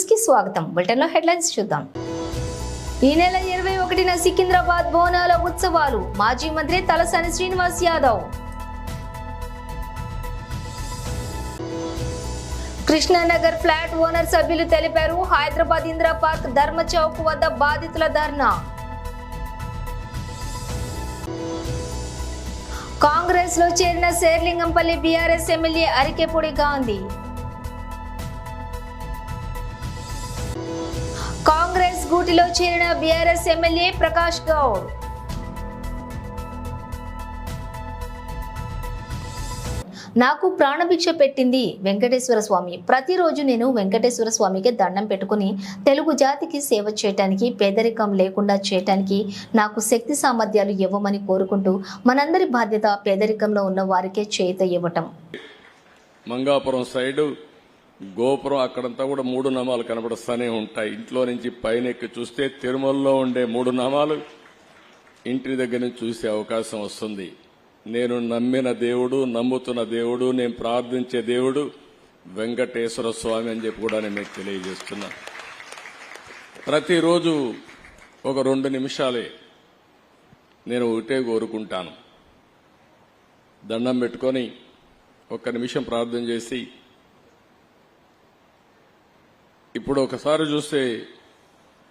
న్యూస్కి స్వాగతం. బులెటిన్లో హెడ్లైన్స్ చూద్దాం. ఈ నెల ఇరవై ఒకటిన సికింద్రాబాద్ బోనాల ఉత్సవాలు. మాజీ మంత్రి తలసాని శ్రీనివాస్ యాదవ్. కృష్ణానగర్ ఫ్లాట్ ఓనర్ సభ్యులు తెలిపారు హైదరాబాద్ ఇందిరా పార్క్ ధర్మ చౌక్ వద్ద బాధితుల ధర్నా. కాంగ్రెస్లో చేరిన శేర్లింగంపల్లి బీఆర్ఎస్ ఎమ్మెల్యే అరికెపూడి గాంధీ. కాంగ్రెస్ గూటిలో చేరిన బీఆర్ఎస్ ఎమ్మెల్యే ప్రకాష్ గౌడ్. నాకు ప్రాణభిక్ష పెట్టింది వెంకటేశ్వర స్వామి. ప్రతిరోజు నేను వెంకటేశ్వర స్వామికి దండం పెట్టుకుని తెలుగు జాతికి సేవ చేయటానికి పేదరికం లేకుండా చేయటానికి నాకు శక్తి సామర్థ్యాలు ఇవ్వమని కోరుకుంటూ మనందరి బాధ్యత పేదరికంలో ఉన్న వారికే చేత ఇవ్వటం. మంగాపురం సైడు గోపురం అక్కడంతా కూడా మూడు నామాలు కనబడుస్తూనే ఉంటాయి. ఇంట్లో నుంచి పైన ఎక్కి చూస్తే తిరుమలలో ఉండే మూడు నామాలు ఇంటి దగ్గర నుంచి చూసే అవకాశం వస్తుంది. నేను నమ్మిన దేవుడు నమ్ముతున్న దేవుడు నేను ప్రార్థించే దేవుడు వెంకటేశ్వర స్వామి అని చెప్పి కూడా నేను మీకు తెలియజేస్తున్నా. ప్రతిరోజు ఒక రెండు నిమిషాలే నేను ఒకటే కోరుకుంటాను. దండం పెట్టుకొని ఒక్క నిమిషం ప్రార్థన చేసి ఇప్పుడు ఒకసారి చూస్తే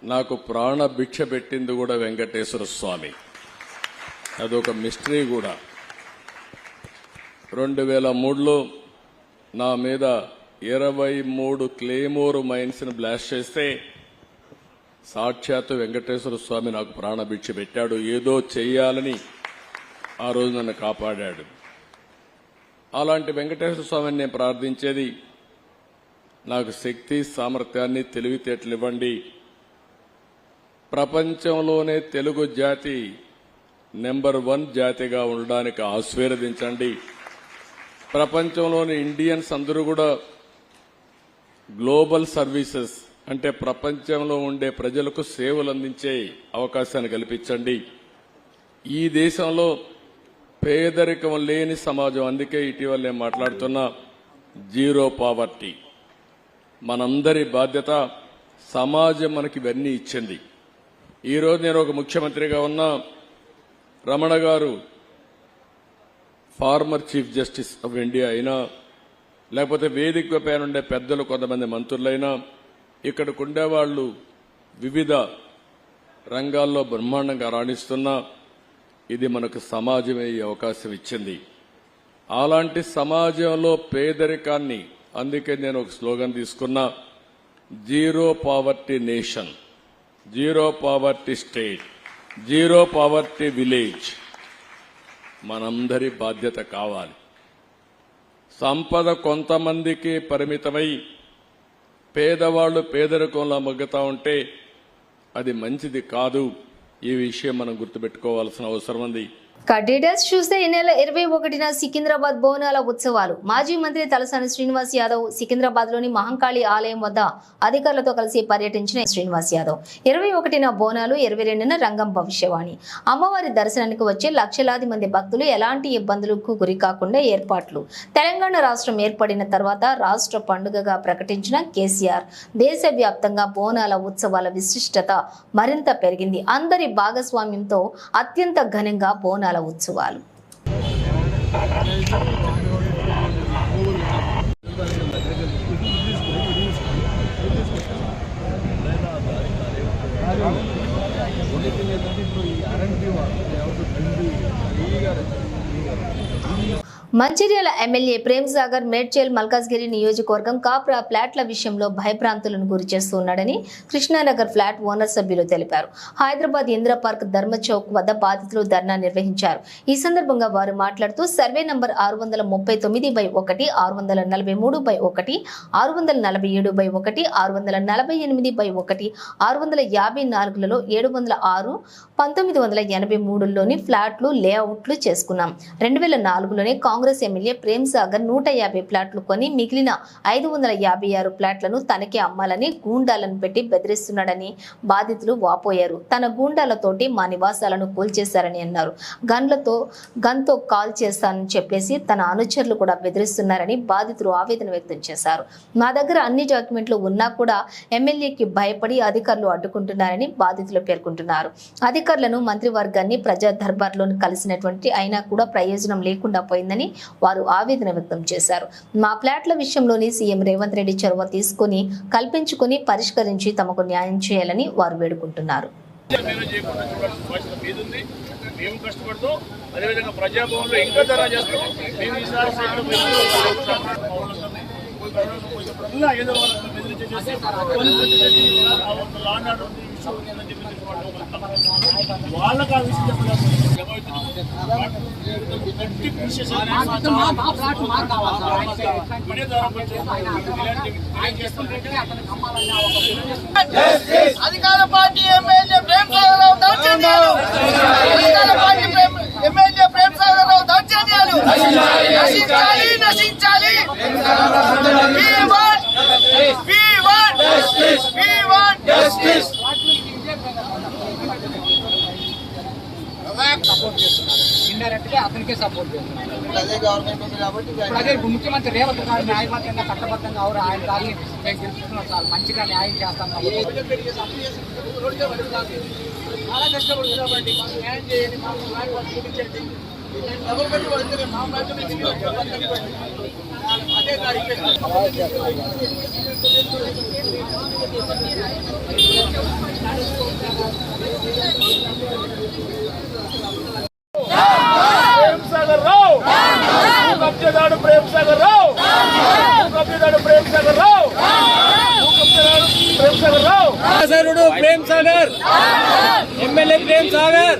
నాకు ప్రాణ భిక్ష పెట్టింది కూడా వెంకటేశ్వర స్వామి. అదొక మిస్టరీ కూడా. రెండు వేల మూడులో నా మీద ఇరవై మూడు క్లేమోర్ మైన్స్ని బ్లాస్ట్ చేస్తే సాక్షాత్తు వెంకటేశ్వర స్వామి నాకు ప్రాణభిక్ష పెట్టాడు. ఏదో చెయ్యాలని ఆ రోజు నన్ను కాపాడాడు. అలాంటి వెంకటేశ్వర స్వామిని నేను ప్రార్థించేది నాకు శక్తి సామర్థ్యాన్ని తెలివితేటలు ఇవ్వండి ప్రపంచంలోనే తెలుగు జాతి నెంబర్ వన్ జాతిగా ఉండడానికి ఆశీర్వదించండి. ప్రపంచంలోని ఇండియన్స్ అందరూ కూడా గ్లోబల్ సర్వీసెస్ అంటే ప్రపంచంలో ఉండే ప్రజలకు సేవలు అందించే అవకాశాన్ని కల్పించండి. ఈ దేశంలో పేదరికం లేని సమాజం అందుకే ఇటీవల నేను మాట్లాడుతున్నా జీరో పావర్టీ. మనందరి బాధ్యత సమాజం మనకి ఇవన్నీ ఇచ్చింది. ఈరోజు నేను ఒక ముఖ్యమంత్రిగా ఉన్న. రమణ గారు former chief justice of India అయినా లేకపోతే వేదిక పైన ఉండే పెద్దలు కొంతమంది మంత్రులైనా ఇక్కడికి ఉండేవాళ్ళు వివిధ రంగాల్లో బ్రహ్మాండంగా రాణిస్తున్నా ఇది మనకు సమాజమే అవకాశం ఇచ్చింది. అలాంటి సమాజంలో పేదరికాన్ని అందుకే నేను ఒక స్లోగన్ తీసుకున్నా zero poverty nation zero poverty state zero poverty village మనందరి బాధ్యత కావాలి. సంపద కొంతమందికి పరిమితమై పేదవాళ్ళు పేదరికంలో మగ్గుతా ఉంటే అది మంచిది కాదు. ఈ విషయం మనం గుర్తుపెట్టుకోవాల్సిన అవసరం ఉంది. డీటెయిల్స్ చూస్తే ఈ నెల ఇరవై ఒకటిన సికింద్రాబాద్ బోనాల ఉత్సవాలు. మాజీ మంత్రి తలసాని శ్రీనివాస్ యాదవ్ సికింద్రాబాద్లోని మహంకాళి ఆలయం వద్ద అధికారులతో కలిసి పర్యటించిన శ్రీనివాస్ యాదవ్. ఇరవై ఒకటిన బోనాలు ఇరవై రెండున రంగం భవిష్యవాణి. అమ్మవారి దర్శనానికి వచ్చే లక్షలాది మంది భక్తులు ఎలాంటి ఇబ్బందులకు గురి కాకుండా ఏర్పాట్లు. తెలంగాణ రాష్ట్రం ఏర్పడిన తర్వాత రాష్ట్ర పండుగగా ప్రకటించిన కేసీఆర్. దేశవ్యాప్తంగా బోనాల ఉత్సవాల విశిష్టత మరింత పెరిగింది. అందరి భాగస్వామ్యంతో అత్యంత ఘనంగా బోనాల ఉత్సవాలు. మంచిర్యాల ఎమ్మెల్యే ప్రేమ్ సాగర్ మేడ్చేల్ మల్కాజ్గిరి నియోజకవర్గం కాప్రా ఫ్లాట్ల విషయంలో భయభ్రాంతులను గురి చేస్తున్నాడని కృష్ణానగర్ ఫ్లాట్ ఓనర్ సభ్యులు తెలిపారు. హైదరాబాద్ ఇందిరా పార్క్ ధర్మ చౌక్ వద్ద బాధితులు ధర్నా నిర్వహించారు. ఈ సందర్భంగా వారు మాట్లాడుతూ సర్వే నంబర్ ఆరు వందల ముప్పై తొమ్మిది బై ఒకటి ఆరు వందల నలభై మూడు బై ఒకటి ఆరు వందల నలభై ఏడు బై ఒకటి ఆరు వందల నలభై ఎనిమిది బై ఒకటి ఆరు వందల యాభై నాలుగులలో ఏడు వందల ఆరు పంతొమ్మిది వందల ఎనభై మూడులోని ఫ్లాట్లు లేఅవుట్లు చేసుకున్నాం. రెండు వేల నాలుగులోనే కాంగ్రెస్ కాంగ్రెస్ ఎమ్మెల్యే ప్రేమ్ సాగర్ నూట యాభై ప్లాట్లు కొని మిగిలిన ఐదు వందల యాభై ఆరు ప్లాట్లను తనకే అమ్మాలని గూండాలను పెట్టి బెదిరిస్తున్నాడని బాధితులు వాపోయారు. తన గూండాలతోటి మా నివాసాలను కూల్చేశారని అన్నారు. గన్లతో గన్తో కాల్ చేస్తానని చెప్పేసి తన అనుచరులు కూడా బెదిరిస్తున్నారని బాధితులు ఆవేదన వ్యక్తం చేశారు. మా దగ్గర అన్ని డాక్యుమెంట్లు ఉన్నా కూడా ఎమ్మెల్యేకి భయపడి అధికారులు అడ్డుకుంటున్నారని బాధితులు పేర్కొంటున్నారు. అధికారులను మంత్రివర్గాన్ని ప్రజా దర్బార్లోని కలిసినటువంటి అయినా కూడా ప్రయోజనం లేకుండా పోయిందని వారు ఆవేదన వ్యక్తం చేశారు. మా ఫ్లాట్ల విషయంలోని సీఎం రేవంత్ రెడ్డి చొరవ తీసుకుని కల్పించుకుని పరిష్కరించి తమకు న్యాయం చేయాలని వారు వేడుకుంటున్నారు. మేము కష్టపడుతూ అదేవిధంగా ప్రజాభవన్లో ఇంకా ధర చేస్తాం మేము ఈసారి ఏదో చేసి బెదిరించేసి ఆర్డర్ ఉంది, వాళ్ళకి ఆ విషయం చెప్పలేదు గట్టి కృషి అధికార పార్టీ ఎమ్మెల్యే ప్రేమ్ సాగరరావు దౌర్జన్యాలు. అధికార పార్టీ ఎమ్మెల్యే ప్రేమ్ సాగరరావు దౌర్జన్యాలు. నశించాలి నశించాలి. We want, we want, we want justice. ఇండైరెక్ట్గా అతనికే సపోర్ట్ చేస్తున్నారు. ఇప్పుడు అదే ఇప్పుడు ముఖ్యమంత్రి రేవంత్ గారు న్యాయబద్ధంగా చట్టబద్ధంగా ఎవరు ఆయన దాన్ని మేము గెలుచుకున్నాం చాలా మంచిగా న్యాయం చేస్తాం కాబట్టి. చాలా కష్టపడుతున్నామండి మాకు న్యాయం చేయండి మాకు న్యాయం మాకు చూపించండి. డబుల్ బెడ్ పడితే మా మ్యాచ్ అదే గారికి ప్రేమ్ సాగర్ రావు! కబ్జదాడు ప్రేమ్ సాగర్ రావు! కబ్జదాడు ప్రేమ్ సాగర్ రావు కబ్జదాడు Prem Sagar Rao సరుడు Prem Sagar MLA Prem Sagar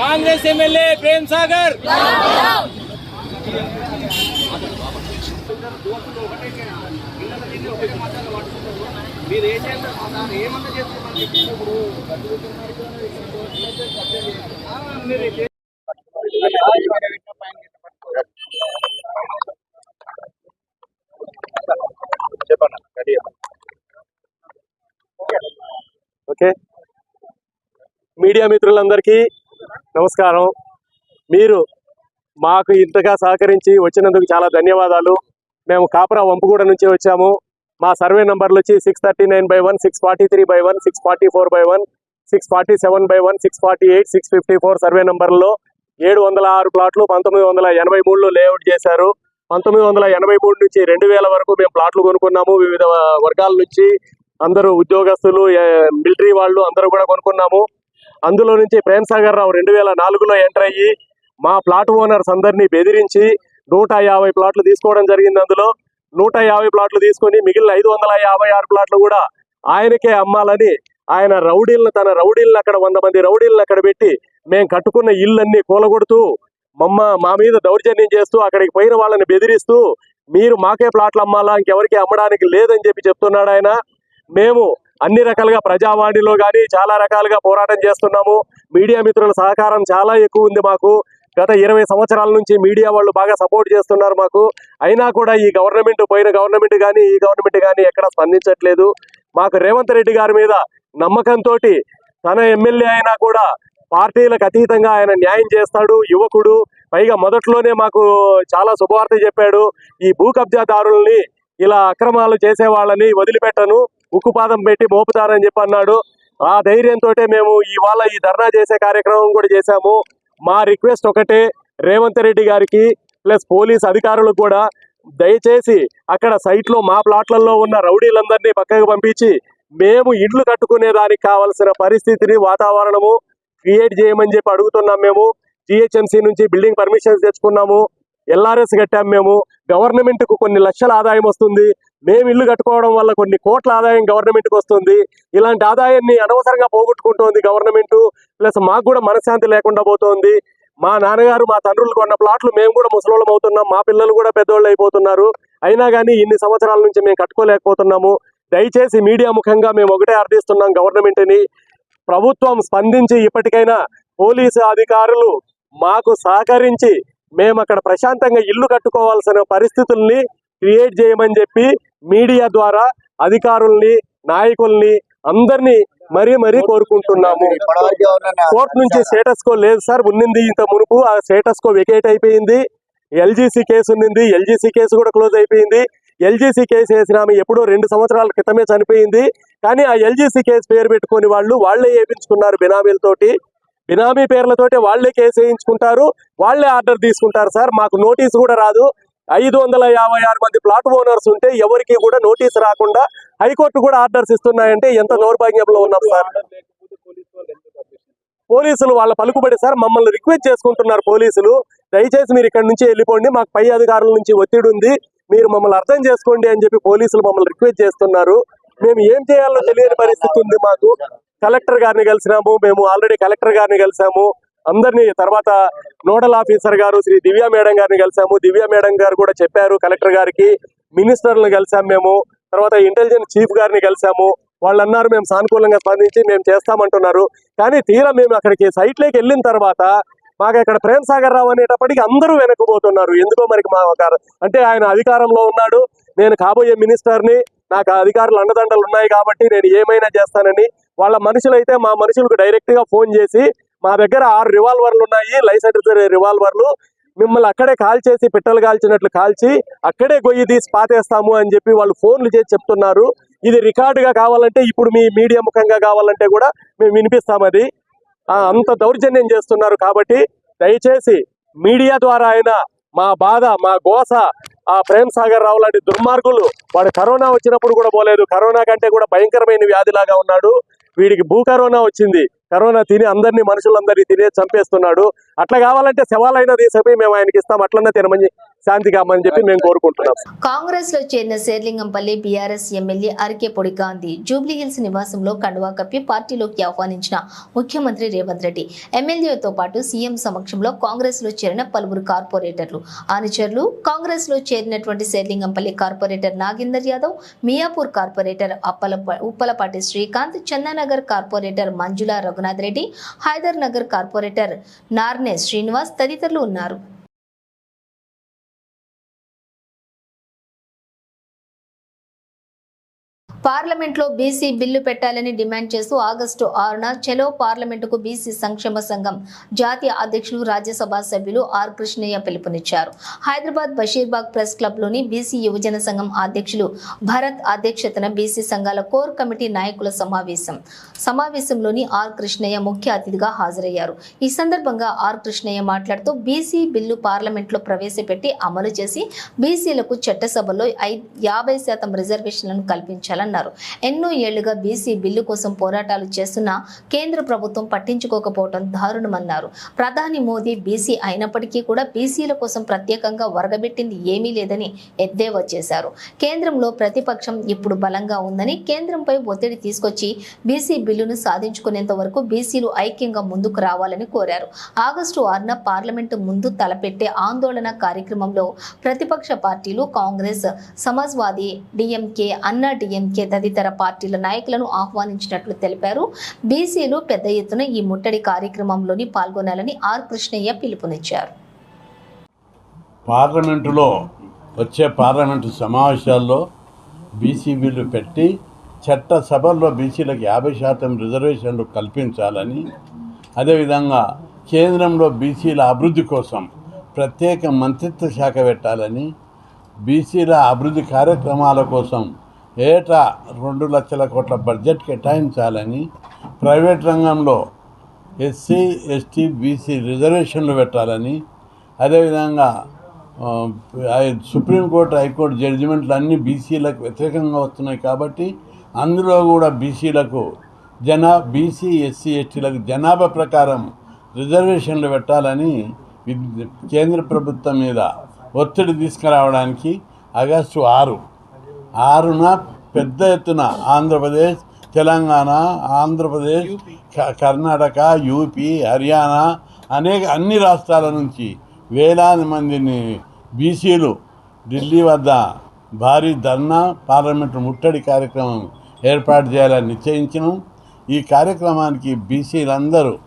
Congress MLA Prem okay. Media మిత్రులందరికీ నమస్కారం. మీరు మాకు ఇంతగా సహకరించి వచ్చినందుకు చాలా ధన్యవాదాలు. మేము కాపరా వంపుగూడ నుంచి వచ్చాము. మా సర్వే నంబర్లు వచ్చి six thirty nine by one six forty three by one six forty four by one six forty seven by one six forty eight six fifty four survey నెంబర్లో ఏడు వందల ఆరు ప్లాట్లు పంతొమ్మిది వందల ఎనభై మూడులో లేఅవుట్ చేశారు. పంతొమ్మిది వందల ఎనభై మూడు నుంచి రెండు వేల వరకు మేము ప్లాట్లు కొనుక్కున్నాము. వివిధ వర్గాల నుంచి అందరూ ఉద్యోగస్తులు మిలిటరీ వాళ్ళు అందరూ కూడా కొనుక్కున్నాము. అందులో నుంచి ప్రేమ్ సాగర్ రావు రెండు వేల నాలుగులో ఎంటర్ అయ్యి మా ప్లాట్ ఓనర్స్ అందరినీ బెదిరించి నూట యాభై ప్లాట్లు తీసుకోవడం జరిగింది అందులో. నూట యాభై ప్లాట్లు తీసుకొని మిగిలిన ఐదు వందల యాభై ఆరు ప్లాట్లు కూడా ఆయనకే అమ్మాలని ఆయన రౌడీలను తన రౌడీలను అక్కడ వంద మంది రౌడీలను అక్కడ పెట్టి మేము కట్టుకున్న ఇళ్ళన్నీ కూలగొడుతూ మమ్మ మా మీద దౌర్జన్యం చేస్తూ అక్కడికి పోయిన వాళ్ళని బెదిరిస్తూ మీరు మాకే ప్లాట్లు అమ్మాలా ఇంకెవరికి అమ్మడానికి లేదని చెప్పి చెప్తున్నాడు ఆయన. మేము అన్ని రకాలుగా ప్రజావాణిలో కానీ చాలా రకాలుగా పోరాటం చేస్తున్నాము. మీడియా మిత్రుల సహకారం చాలా ఎక్కువ ఉంది మాకు. గత ఇరవై సంవత్సరాల నుంచి మీడియా వాళ్ళు బాగా సపోర్ట్ చేస్తున్నారు మాకు. అయినా కూడా ఈ గవర్నమెంట్ పోయిన గవర్నమెంట్ కానీ ఈ గవర్నమెంట్ కానీ ఎక్కడ స్పందించట్లేదు. మాకు రేవంత్ రెడ్డి గారి మీద నమ్మకంతో తన ఎమ్మెల్యే అయినా కూడా పార్టీలకు అతీతంగా ఆయన న్యాయం చేస్తాడు. యువకుడు. పైగా మొదట్లోనే మాకు చాలా శుభవార్త చెప్పాడు. ఈ భూ కబ్జాదారుల్ని ఇలా అక్రమాలు చేసే వాళ్ళని వదిలిపెట్టను. ఉక్కుపాదం పెట్టి మోపుతారని చెప్పి అన్నాడు. ఆ ధైర్యంతో మేము ఇవాళ ఈ ధర్నా చేసే కార్యక్రమం కూడా చేశాము. మా రిక్వెస్ట్ ఒకటే రేవంత్ రెడ్డి గారికి ప్లస్ పోలీస్ అధికారులకు కూడా. దయచేసి అక్కడ సైట్లో మా ప్లాట్లలో ఉన్న రౌడీలందరినీ పక్కకు పంపించి మేము ఇండ్లు కట్టుకునే దానికి కావలసిన పరిస్థితిని వాతావరణము క్రియేట్ చేయమని చెప్పి అడుగుతున్నాం మేము. జిహెచ్ఎంసీ నుంచి బిల్డింగ్ పర్మిషన్స్ తెచ్చుకున్నాము. ఎల్ఆర్ఎస్ కట్టాం మేము. గవర్నమెంట్కు కొన్ని లక్షల ఆదాయం వస్తుంది. మేము ఇల్లు కట్టుకోవడం వల్ల కొన్ని కోట్ల ఆదాయం గవర్నమెంట్కి వస్తుంది. ఇలాంటి ఆదాయాన్ని అనవసరంగా పోగొట్టుకుంటోంది గవర్నమెంట్. ప్లస్ మాకు కూడా మనశ్శాంతి లేకుండా పోతోంది. మా నాన్నగారు మా తండ్రులు కొన్న ప్లాట్లు మేము కూడా ముసలోళ్ళం అవుతున్నాం. మా పిల్లలు కూడా పెద్దోళ్ళు అయిపోతున్నారు. అయినా కానీ ఇన్ని సంవత్సరాల నుంచి మేము కట్టుకోలేకపోతున్నాము. దయచేసి మీడియా ముఖంగా మేము ఒకటే అర్థిస్తున్నాం గవర్నమెంట్ని. ప్రభుత్వం స్పందించి ఇప్పటికైనా పోలీసు అధికారులు మాకు సహకరించి మేము అక్కడ ప్రశాంతంగా ఇల్లు కట్టుకోవాల్సిన పరిస్థితుల్ని క్రియేట్ చేయమని చెప్పి మీడియా ద్వారా అధికారుల్ని నాయకుల్ని అందరినీ మరీ మరీ కోరుకుంటున్నాము. కోర్టు నుంచి స్టేటస్ కో లేదు సార్ ఉన్నింది ఇంత మునుపు. ఆ స్టేటస్ కో వెకేట్ అయిపోయింది. ఎల్జీసీ కేసు ఉన్నింది. ఎల్జీసీ కేసు కూడా క్లోజ్ అయిపోయింది. ఎల్జీసీ కేసు వేసిన ఆమె ఎప్పుడో రెండు సంవత్సరాల క్రితమే చనిపోయింది. కానీ ఆ ఎల్జీసీ కేసు పేరు పెట్టుకొని వాళ్ళు వాళ్ళే వేయించుకున్నారు బినామీలతోటి బినామీ పేర్లతోటి వాళ్ళే కేసు వేయించుకుంటారు. వాళ్ళే ఆర్డర్ తీసుకుంటారు సార్. మాకు నోటీస్ కూడా రాదు. ఐదు వందల యాభై ఆరు మంది ప్లాట్ ఓనర్స్ ఉంటే ఎవరికి కూడా నోటీస్ రాకుండా హైకోర్టు కూడా ఆర్డర్స్ ఇస్తున్నాయంటే ఎంత దౌర్భాగ్యంలో ఉన్నాం సార్. పోలీసులు వాళ్ళ పలుకుబడి సార్ మమ్మల్ని రిక్వెస్ట్ చేసుకుంటున్నారు పోలీసులు. దయచేసి మీరు ఇక్కడ నుంచి వెళ్ళిపోండి. మాకు పై అధికారుల నుంచి ఒత్తిడి ఉంది. మీరు మమ్మల్ని అర్థం చేసుకోండి అని చెప్పి పోలీసులు మమ్మల్ని రిక్వెస్ట్ చేస్తున్నారు. మేము ఏం చేయాలో తెలియని పరిస్థితి ఉంది మాకు. కలెక్టర్ గారిని కలిసినాము. మేము ఆల్రెడీ కలెక్టర్ గారిని కలిసాము. అందరినీ తర్వాత నోడల్ ఆఫీసర్ గారు శ్రీ దివ్య మేడం గారిని కలిసాము. దివ్య మేడం గారు కూడా చెప్పారు కలెక్టర్ గారికి. మినిస్టర్లను కలిసాము మేము. తర్వాత ఇంటెలిజెన్స్ చీఫ్ గారిని కలిసాము. వాళ్ళు అన్నారు మేము సానుకూలంగా స్పందించి మేము చేస్తామంటున్నారు. కానీ తీరా మేము అక్కడికి సైట్లోకి వెళ్ళిన తర్వాత మాకు ఇక్కడ ప్రేమ్ సాగర్ రావు అనేటప్పటికి అందరూ వెనక్కుపోతున్నారు ఎందుకో మరి మా అంటే ఆయన అధికారంలో ఉన్నాడు. నేను కాబోయే మినిస్టర్ని నాకు అధికారులు అండదండలు ఉన్నాయి కాబట్టి నేను ఏమైనా చేస్తానని వాళ్ళ మనుషులు అయితే మా మనుషులకు డైరెక్ట్గా ఫోన్ చేసి మా దగ్గర ఆరు రివాల్వర్లు ఉన్నాయి లైసెన్స్ రివాల్వర్లు. మిమ్మల్ని అక్కడే కాల్ చేసి పిట్టలు కాల్చినట్లు కాల్చి అక్కడే గొయ్యి తీసి పాతేస్తాము అని చెప్పి వాళ్ళు ఫోన్లు చేసి చెప్తున్నారు. ఇది రికార్డుగా కావాలంటే ఇప్పుడు మీ మీడియా ముఖంగా కావాలంటే కూడా మేము వినిపిస్తాం అది. అంత దౌర్జన్యం చేస్తున్నారు కాబట్టి దయచేసి మీడియా ద్వారా అయినా మా బాధ మా గోస ఆ ప్రేమ్ సాగర్ రావు లాంటి దుర్మార్గులు వాడు కరోనా వచ్చినప్పుడు కూడా పోలేదు. కరోనా కంటే కూడా భయంకరమైన వ్యాధిలాగా ఉన్నాడు. వీడికి భూ కరోనా వచ్చింది. కరోనా తిని అందరినీ మనుషులందరినీ తినే చంపేస్తున్నాడు. అట్లా కావాలంటే శవాలైనా తీసిపోయి మేము ఆయనకి ఇస్తాం. అట్లన్నా తినమని శాంతి కామని చెప్పి మేము కోరుకుంటున్నాం. కాంగ్రెస్లో చేరిన శేర్లింగంపల్లి బీఆర్ఎస్ ఎమ్మెల్యే అరికెపొడి గాంధీ జూబ్లీ హిల్స్ నివాసంలో కండువా కప్పి పార్టీలోకి ఆహ్వానించిన ముఖ్యమంత్రి రేవంత్ రెడ్డి. ఎమ్మెల్యేతో పాటు సీఎం సమక్షంలో కాంగ్రెస్లో చేరిన పలువురు కార్పొరేటర్లు. అనుచరులు కాంగ్రెస్లో చేరినటువంటి Serilingampally corporator Nagender Yadav Miyapur corporator Appala Uppalapati Srikanth Chandanagar corporator Manjula Raghunath Reddy Hyder Nagar corporator Narne Srinivas తదితరులు ఉన్నారు. పార్లమెంట్లో బీసీ బిల్లు పెట్టాలని డిమాండ్ చేస్తూ ఆగస్టు ఆరున చెలో పార్లమెంటుకు బీసీ సంక్షేమ సంఘం జాతీయ అధ్యక్షులు రాజ్యసభ సభ్యులు ఆర్ కృష్ణయ్య పిలుపునిచ్చారు. హైదరాబాద్ బషీర్బాగ్ ప్రెస్ క్లబ్లోని బీసీ యువజన సంఘం అధ్యక్షులు భరత్ అధ్యక్షతన బీసీ సంఘాల కోర్ కమిటీ నాయకుల సమావేశం. సమావేశంలోని ఆర్ కృష్ణయ్య ముఖ్య అతిథిగా హాజరయ్యారు. ఈ సందర్భంగా ఆర్ కృష్ణయ్య మాట్లాడుతూ బీసీ బిల్లు పార్లమెంట్లో ప్రవేశపెట్టి అమలు చేసి బీసీలకు చట్టసభలో యాభై శాతం రిజర్వేషన్లను కల్పించాలన్నారు ఎన్నో ఏళ్ళుగా బీసీ బిల్లు కోసం పోరాటాలు చేస్తున్న కేంద్ర ప్రభుత్వం పట్టించుకోకపోవడం దారుణమన్నారు. ప్రధాని మోదీ బీసీ అయినప్పటికీ కూడా బీసీల కోసం ప్రత్యేకంగా వరగబెట్టింది ఏమీ లేదని ఎద్దేవా చేశారు. కేంద్రంలో ప్రతిపక్షం ఇప్పుడు బలంగా ఉందని కేంద్రంపై ఒత్తిడి తీసుకొచ్చి బీసీ బిల్లును సాధించుకునేంత వరకు బీసీలు ఐక్యంగా ముందుకు రావాలని కోరారు. ఆగస్టు ఆరున పార్లమెంటు ముందు తలపెట్టే ఆందోళన కార్యక్రమంలో ప్రతిపక్ష పార్టీలు కాంగ్రెస్ సమాజ్వాదీ డిఎంకే అన్నా డిఎంకే తదితర పార్టీల నాయకులను ఆహ్వానించినట్లు తెలిపారు. బీసీలు పెద్ద ఎత్తున ఈ ముట్టడి కార్యక్రమంలోని పాల్గొనాలని ఆర్ కృష్ణయ్య పిలుపునిచ్చారు. పార్లమెంటులో వచ్చే పార్లమెంటు సమావేశాల్లో బీసీ బిల్లు పెట్టి చట్టసభల్లో బీసీలకు యాభై శాతం రిజర్వేషన్లు కల్పించాలని అదేవిధంగా కేంద్రంలో బీసీల అభివృద్ధి కోసం ప్రత్యేక మంత్రిత్వ శాఖ పెట్టాలని బీసీల అభివృద్ధి కార్యక్రమాల కోసం ఏటా రెండు లక్షల కోట్ల బడ్జెట్ కేటాయించాలని ప్రైవేట్ రంగంలో ఎస్సీ ఎస్టీ బీసీ రిజర్వేషన్లు పెట్టాలని అదేవిధంగా సుప్రీంకోర్టు హైకోర్టు జడ్జిమెంట్లు అన్నీ బీసీలకు వ్యతిరేకంగా వస్తున్నాయి కాబట్టి అందులో కూడా బీసీలకు జనా బీసీ ఎస్సీ ఎస్టీలకు జనాభా ప్రకారం రిజర్వేషన్లు పెట్టాలని కేంద్ర ప్రభుత్వం మీద ఒత్తిడి తీసుకురావడానికి ఆగస్టు ఆరు ఆరున పెద్ద ఎత్తున ఆంధ్రప్రదేశ్ తెలంగాణ ఆంధ్రప్రదేశ్ క- కర్ణాటక యూపీ హర్యానా అనేక అన్ని రాష్ట్రాల నుంచి వేలాది మందిని బీసీలు ఢిల్లీ వద్ద భారీ ధర్నా పార్లమెంటు ముట్టడి కార్యక్రమం ఏర్పాటు చేయాలని నిశ్చయించను. ఈ కార్యక్రమానికి బీసీలందరూ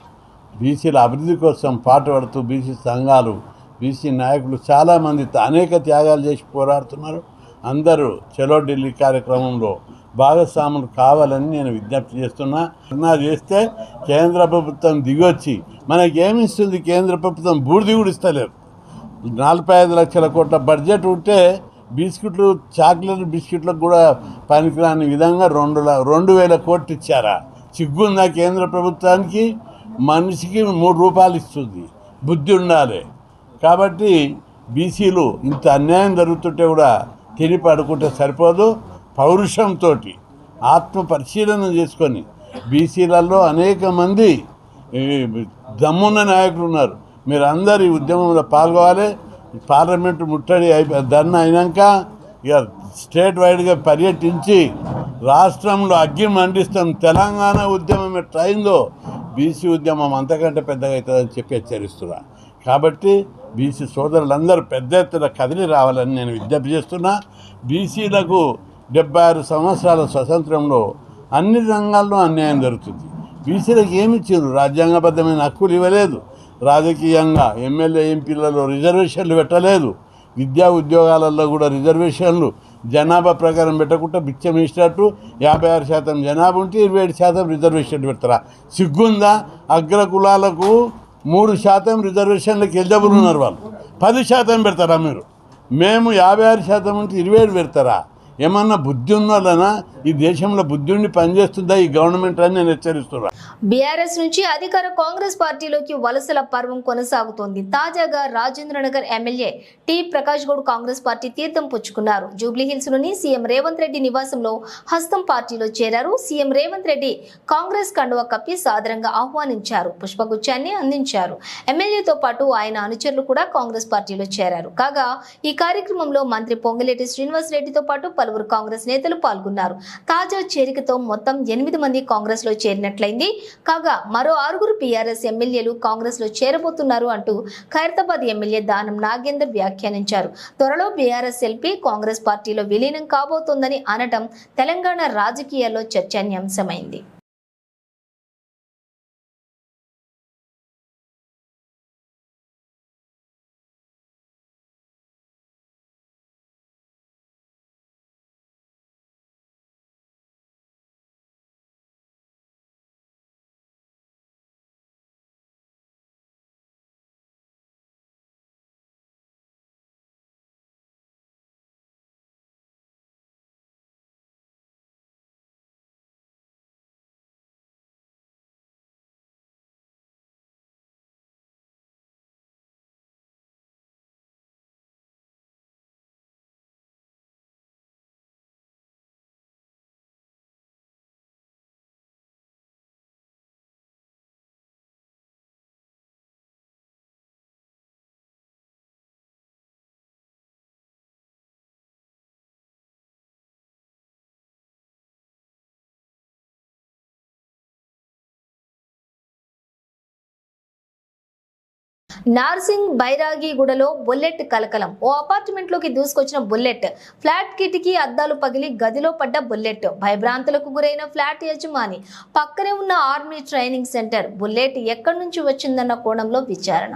బీసీల అభివృద్ధి కోసం పాటుపడుతూ బీసీ సంఘాలు బీసీ నాయకులు చాలామంది అనేక త్యాగాలు చేసి పోరాడుతున్నారు. అందరూ చలో ఢిల్లీ కార్యక్రమంలో భాగస్వాములు కావాలని నేను విజ్ఞప్తి చేస్తున్నా. నా చేస్తే కేంద్ర ప్రభుత్వం దిగొచ్చి మనకేమి ఇస్తుంది? కేంద్ర ప్రభుత్వం బూడిది కూడా ఇస్తలేదు. నలభై ఐదు లక్షల కోట్ల బడ్జెట్ ఉంటే బిస్కెట్లు చాక్లెట్ బిస్కెట్లకు కూడా పనికిరాని విధంగా రెండు రెండు వేల కోట్లు ఇచ్చారా? చిగ్గుందా కేంద్ర ప్రభుత్వానికి? మనిషికి మూడు రూపాయలు ఇస్తుంది. బుద్ధి ఉండాలి. కాబట్టి బీసీలు ఇంత అన్యాయం జరుగుతుంటే కూడా తిని పడుకుంటే సరిపోదు. పౌరుషంతో ఆత్మ పరిశీలన చేసుకొని బీసీలలో అనేక మంది దమ్మున్న నాయకులు ఉన్నారు. మీరు అందరు ఈ ఉద్యమంలో పాల్గొవాలి. పార్లమెంటు ముట్టడి అయిపో ధర్నా అయినాక ఇక స్టేట్ వైడ్గా పర్యటించి రాష్ట్రంలో అగ్గి మండిస్తాం. తెలంగాణ ఉద్యమం ఎట్లా అయిందో బీసీ ఉద్యమం అంతకంటే పెద్దగా అవుతుందని చెప్పి హెచ్చరిస్తున్నా. కాబట్టి బీసీ సోదరులందరూ పెద్ద ఎత్తున కదిలి రావాలని నేను విజ్ఞప్తి చేస్తున్నా. బీసీలకు డెబ్బై ఆరు సంవత్సరాల స్వతంత్రంలో అన్ని రంగాల్లో అన్యాయం జరుగుతుంది. బీసీలకు ఏమి ఇచ్చారు రాజ్యాంగబద్ధమైన హక్కులు ఇవ్వలేదు. రాజకీయంగా ఎమ్మెల్యే ఎంపీలలో రిజర్వేషన్లు పెట్టలేదు. విద్యా ఉద్యోగాలలో కూడా రిజర్వేషన్లు. జనాభా ప్రకారం పెట్టకుండా బిచ్చం ఇచ్చినట్టు యాభై ఆరు శాతం జనాభా ఉంటే ఇరవై ఏడు శాతం రిజర్వేషన్లు పెడతారా? సిగ్గుందా? అగ్ర కులాలకు మూడు శాతం రిజర్వేషన్లకు ఎలిజిబుల్ ఉన్నారు వాళ్ళు. పది శాతం పెడతారా మీరు? మేము యాభై ఆరు శాతం ఉంటే ఇరవై ఏడు పెడతారా? ఏమన్నా బుద్ధి ఉన్నదనా ఈ దేశంలో బుద్ధి ఉండి పనిచేస్తుందా ఈ గవర్నమెంట్ అని నేను హెచ్చరిస్తున్నా. బీఆర్ఎస్ నుంచి అధికార కాంగ్రెస్ పార్టీలోకి వలసల పర్వం కొనసాగుతోంది. తాజాగా Rajendranagar MLA T Prakash Goud Congress party తీర్థం పుచ్చుకున్నారు. జూబ్లీహిల్స్లోని సీఎం రేవంత్ రెడ్డి నివాసంలో హస్తం పార్టీలో చేరారు. సీఎం రేవంత్ రెడ్డి కాంగ్రెస్ కండువ కప్పి సాదరంగా ఆహ్వానించారు. పుష్పగుచ్చాన్ని అందించారు. ఎమ్మెల్యేతో పాటు ఆయన అనుచరులు కూడా కాంగ్రెస్ పార్టీలో చేరారు. కాగా ఈ కార్యక్రమంలో మంత్రి పొంగిలేటి శ్రీనివాస్ రెడ్డితో పాటు పలువురు కాంగ్రెస్ నేతలు పాల్గొన్నారు. తాజా చేరికతో మొత్తం ఎనిమిది మంది కాంగ్రెస్లో చేరినట్లయింది. కాగా మరో ఆరుగురు పీఆర్ఎస్ ఎమ్మెల్యేలు కాంగ్రెస్లో చేరబోతున్నారు అంటూ ఖైరతాబాద్ ఎమ్మెల్యే దానం నాగేందర్ వ్యాఖ్యానించారు. త్వరలో బీఆర్ఎస్ ఎల్పీ కాంగ్రెస్ పార్టీలో విలీనం కాబోతోందని అనటం తెలంగాణ రాజకీయాల్లో చర్చనీయాంశమైంది. నార్సింగ్ బైరాగిగూడలో బుల్లెట్ కలకలం. ఓ అపార్ట్మెంట్లోకి దూసుకొచ్చిన బుల్లెట్. ఫ్లాట్ కిటికీ అద్దాలు పగిలి గదిలో పడ్డ బుల్లెట్. భయభ్రాంతులకు గురైన ఫ్లాట్ యజమాని. పక్కనే ఉన్న ఆర్మీ ట్రైనింగ్ సెంటర్. బుల్లెట్ ఎక్కడి నుంచి వచ్చిందన్న కోణంలో విచారణ.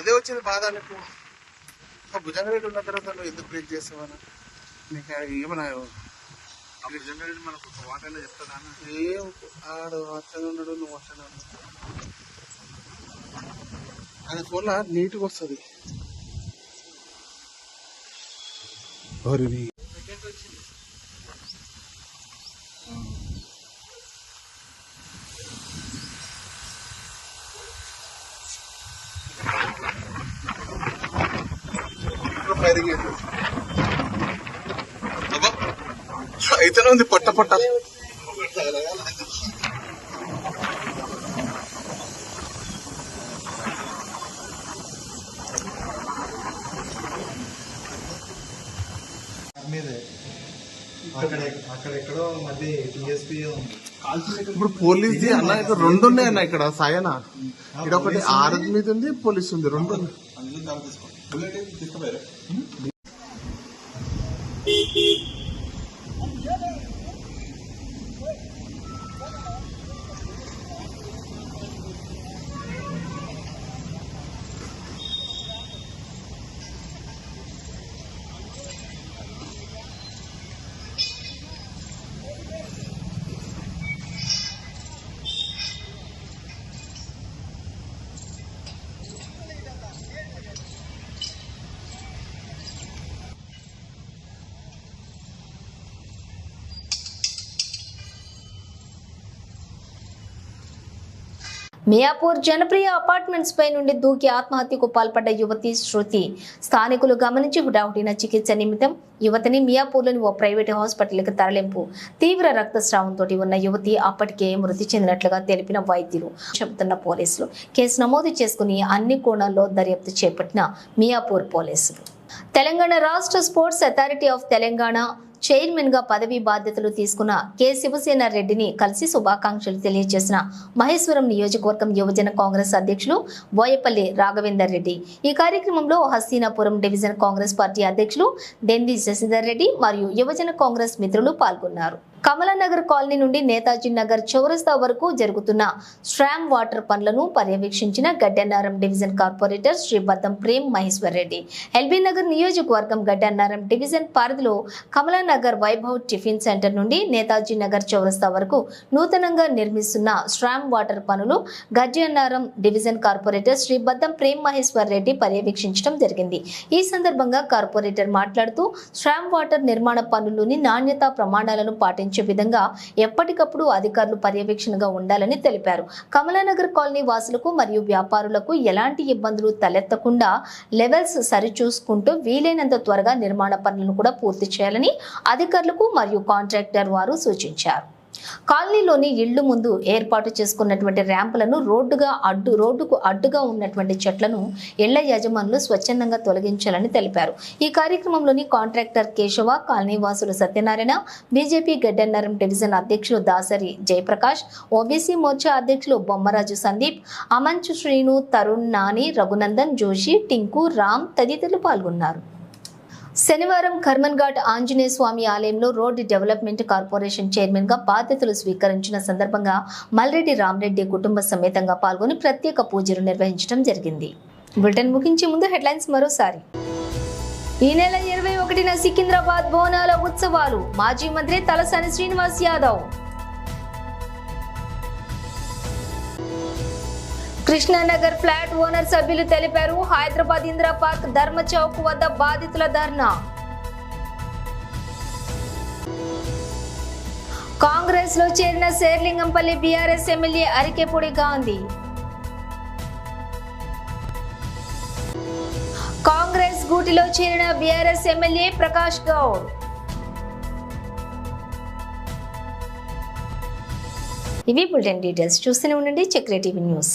గదే వచ్చింది బాధ నీకు ఆ భుజంగా రెడ్డి ఉన్న తర్వాత నువ్వు ఎందుకు బ్రేక్ చేస్తావా నీకు ఏమన్నా భుజంగా రెడ్డి మనకు ఒక వాటైనా చెప్తాడా ఏం ఆడు అట్లనే ఉన్నాడు నువ్వు అట్లనే ఉన్నాడు ఆయన నీట్గా వస్తుంది. ఫైరింగ్ అయితేనే ఉంది పట్ట పట్ట. ఇప్పుడు పోలీస్ అన్న ఇక్కడ రెండు ఉన్నాయి అన్న ఇక్కడ సాయన. ఇక్కడ ఒకటి ఆర్ఎస్ మీద ఉంది పోలీస్ ఉంది రెండు మియాపూర్ జనప్రియ అపార్ట్మెంట్స్ పై నుండి దూకి ఆత్మహత్యకు పాల్పడ్డ యువతి శృతి. స్థానికులు గమనించి హుటాహుటిన చికిత్స నిమిత్తం యువతిని మియాపూర్లోని ఓ ప్రైవేట్ హాస్పిటల్కి తరలింపు. తీవ్ర రక్తస్రావంతో ఉన్న యువతి అప్పటికే మృతి చెందినట్లుగా తెలిపిన వైద్యులు చెబుతున్న పోలీసులు. కేసు నమోదు చేసుకుని అన్ని కోణాల్లో దర్యాప్తు చేపట్టిన మియాపూర్ పోలీసులు. తెలంగాణ రాష్ట్ర స్పోర్ట్స్ అథారిటీ ఆఫ్ తెలంగాణ చైర్మన్గా పదవి బాధ్యతలు తీసుకున్న కె. శివసేన రెడ్డిని కలిసి శుభాకాంక్షలు తెలియజేసిన మహేశ్వరం నియోజకవర్గం యువజన కాంగ్రెస్ అధ్యక్షులు బోయపల్లి రాఘవేందర్ రెడ్డి. ఈ కార్యక్రమంలో హస్తీనాపురం డివిజన్ కాంగ్రెస్ పార్టీ అధ్యక్షులు డెంది శశిధర్ రెడ్డి మరియు యువజన కాంగ్రెస్ మిత్రులు పాల్గొన్నారు. కమలానగర్ కాలనీ నుండి నేతాజీ నగర్ చౌరస్తా వరకు జరుగుతున్న స్ట్రామ్ వాటర్ పనులను పర్యవేక్షించిన Gaddiannaram division corporator Shri Baddam Prem Maheshwar Reddy. LB Nagar నియోజకవర్గం గడ్డన్నారం డివిజన్ పరిధిలో కమలానగర్ వైభవ్ టిఫిన్ సెంటర్ నుండి నేతాజీ నగర్ చౌరస్తా వరకు నూతనంగా నిర్మిస్తున్న స్ట్రాంగ్ వాటర్ పనులు గడ్డన్నారం డివిజన్ కార్పొరేటర్ శ్రీ బద్దం ప్రేమ్ మహేశ్వర్ రెడ్డి పర్యవేక్షించడం జరిగింది. ఈ సందర్భంగా కార్పొరేటర్ మాట్లాడుతూ స్ట్రాంగ్ వాటర్ నిర్మాణ పనుల్లోని నాణ్యతా ప్రమాణాలను సాధించే విధంగా ఎప్పటికప్పుడు అధికారులు పర్యవేక్షణగా ఉండాలని తెలిపారు. కమలానగర్ కాలనీ వాసులకు మరియు వ్యాపారులకు ఎలాంటి ఇబ్బందులు తలెత్తకుండా లెవెల్స్ సరిచూసుకుంటూ వీలైనంత త్వరగా నిర్మాణ పనులను కూడా పూర్తి చేయాలని అధికారులకు మరియు కాంట్రాక్టర్ వారు సూచించారు. కాలనీలోని ఇళ్ళు ముందు ఏర్పాటు చేసుకున్నటువంటి ర్యాంపులను రోడ్డుగా అడ్డు రోడ్డుకు అడ్డుగా ఉన్నటువంటి చెట్లను ఇళ్ళ యజమానులు స్వచ్ఛందంగా తొలగించాలని తెలిపారు. ఈ కార్యక్రమంలోని కాంట్రాక్టర్ కేశవ కాలనీవాసులు సత్యనారాయణ బీజేపీ గడ్డన్నారం డివిజన్ అధ్యక్షులు దాసరి జయప్రకాష్ ఓబీసీ మోర్చా అధ్యక్షులు బొమ్మరాజు సందీప్ అమంచు శ్రీను తరుణ్ నాని రఘునందన్ జోషి టింకు రామ్ తదితరులు పాల్గొన్నారు. శనివారం కర్మన్ఘాట్ ఆంజనేయ స్వామి ఆలయంలో రోడ్డు డెవలప్మెంట్ కార్పొరేషన్ చైర్మన్గా బాధ్యతలు స్వీకరించిన సందర్భంగా మల్రెడ్డి రామరెడ్డి కుటుంబ సమేతంగా పాల్గొని ప్రత్యేక పూజలు నిర్వహించడం జరిగింది. బ్రిటన్ ముగించే ముందు హెడ్లైన్స్ మరోసారి. ఈ నెల ఇరవై ఒకటిన సికింద్రాబాద్ బోనాల ఉత్సవాలు. మాజీ మంత్రి తలసాని శ్రీనివాస్ యాదవ్ కృష్ణానగర్ ఫ్లాట్ ఓనర్ సభ్యులు తెలిపారు. హైదరాబాద్ ఇందిరా పార్క్ ధర్మ చౌక్ వద్ద బాధితుల ధర్నా. కాంగ్రెస్లో చేరిన శేర్లింగంపల్లి బీఆర్ఎస్ ఎమ్మెల్యే అరికెపూడి గాంధీ. కాంగ్రెస్ గూటిలో చేరిన బీఆర్ఎస్ ఎమ్మెల్యే ప్రకాష్ గౌడ్. ఇవి బులెటిన్ డీటెయిల్స్. చూస్తూనే ఉండండి. చక్రే టీవీ న్యూస్.